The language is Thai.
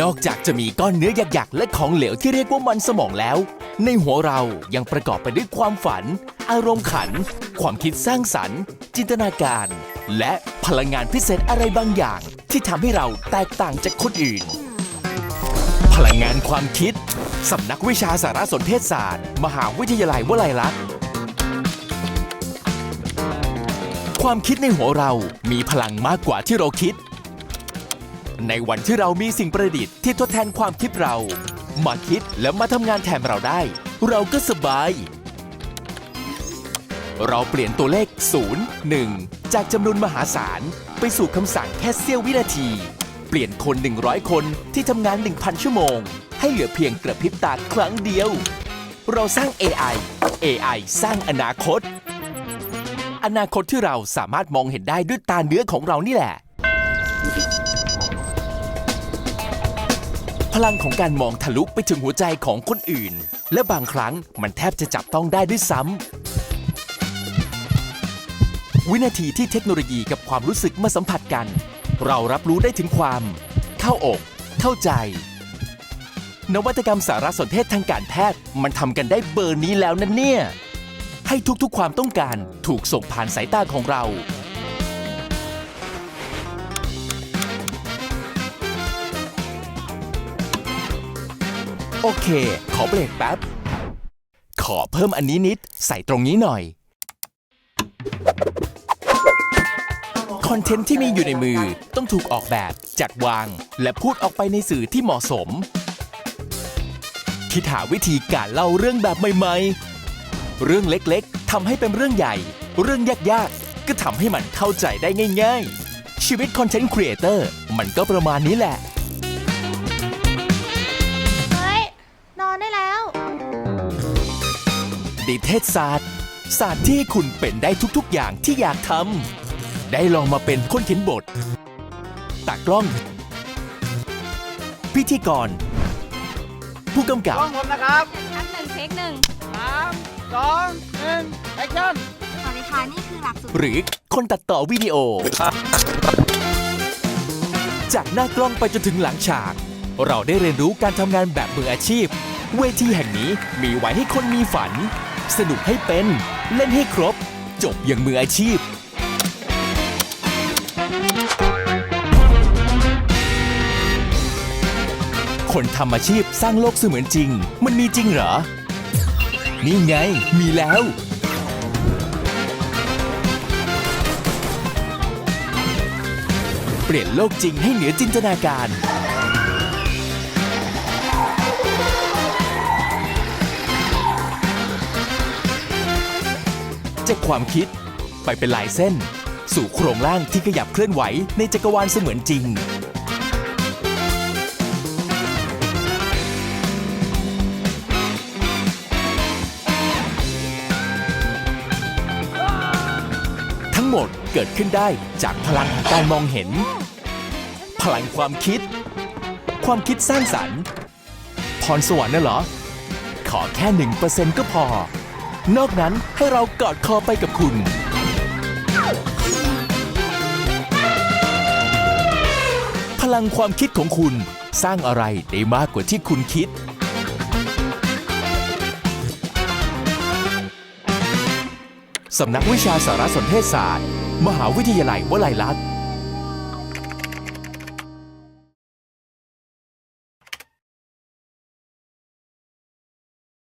นอกจากจะมีก้อนเนื้อหยักๆ และของเหลวที่เรียกว่ามันสมองแล้ว ในหัวเรายังประกอบไปด้วยความฝัน อารมณ์ขัน ความคิดสร้างสรรค์ จินตนาการ และพลังงานพิเศษอะไรบางอย่าง ที่ทำให้เราแตกต่างจากคนอื่น พลังงานความคิด สำนักวิชาสารสนเทศศาสตร์ มหาวิทยาลัยวลัยลักษณ์ความคิดในหัวเรามีพลังมากกว่าที่เราคิด ในวันที่เรามีสิ่งประดิษฐ์ที่ทดแทนความคิดเรา มาคิดและมาทำงานแทนเราได้ เราก็สบาย เราเปลี่ยนตัวเลข 0 1 จากจำนวนมหาศาล ไปสู่คำสั่งแค่เสี้ยววินาที เปลี่ยนคน 100 คนที่ทำงาน 1,000 ชั่วโมง ให้เหลือเพียงกระพริบตาครั้งเดียว เราสร้าง AI AI สร้างอนาคต อนาคตที่เราสามารถมองเห็นได้ด้วยตาเนื้อของเรานี่แหละ พลังของการมองทะลุไปถึงหัวใจของคนอื่น และบางครั้งมันแทบจะจับต้องได้ด้วยซ้ำวินาทีที่เทคโนโลยีกับความรู้สึกมาสัมผัสกัน เรารับรู้ได้ถึงความ เข้าอก เข้าใจ นวัตกรรมสารสนเทศทางการแพทย์มันทำกันได้เบอร์นี้แล้วนะเนี่ย ให้ทุกๆความต้องการถูกส่งผ่านสายตาของเรา โอเค ขอเบรกแป๊บ ขอเพิ่มอันนี้นิด ใส่ตรงนี้หน่อย คอนเทนต์ที่มีอยู่ในมือต้องถูกออกแบบจัดวาง และพูดออกไปในสื่อที่เหมาะสม คิดหาวิธีการเล่าเรื่องแบบใหม่ๆ เรื่องเล็กๆทำให้เป็นเรื่องใหญ่ เรื่องยากๆ ก็ทำให้มันเข้าใจได้ง่าย ๆ ชีวิตคอนเทนต์ครีเอเตอร์มันก็ประมาณนี้แหละ ดิเทศศาสตร์ ศาสตร์ที่ให้คุณเป็นได้ทุกๆอย่างที่อยากทำ ได้ลองมาเป็นคนเขียนบทตากล้อง พิธีกร ผู้กำกับ กล้องผมนะครับอันหนึ่งเทคหนึ่งสามสองหนึ่งแอคชั่นสวัสดีค่ะนี่คือหลักสูตรหรือคนตัดต่อวิดีโอ จากหน้ากล้องไปจนถึงหลังฉาก เราได้เรียนรู้การทำงานแบบมืออาชีพ เวทีแห่งนี้มีไว้ให้คนมีฝัน สนุกให้เป็น เล่นให้ครบ จบอย่างมืออาชีพ คนทำอาชีพสร้างโลกเสมือนจริง มันมีจริงเหรอ นี่ไง มีแล้ว เปลี่ยนโลกจริงให้เหนือจินตนาการ จากความคิด ไปเป็นลายเส้น สู่โครงร่างที่ขยับเคลื่อนไหวในจักรวาลเสมือนจริง ทั้งหมดเกิดขึ้นได้จากพลังของการมองเห็น พลังความคิด ความคิดสร้างสรรค์ พรสวรรค์น่ะเหรอ ขอแค่หนึ่งเปอร์เซ็นต์ก็พอ นอกนั้นให้เรากอดคอไปกับคุณ พลังความคิดของคุณ สร้างอะไรได้มากกว่าที่คุณคิด สำนักวิชาสารสนเทศศาสตร์ มหาวิทยาลัยวลัยลักษณ์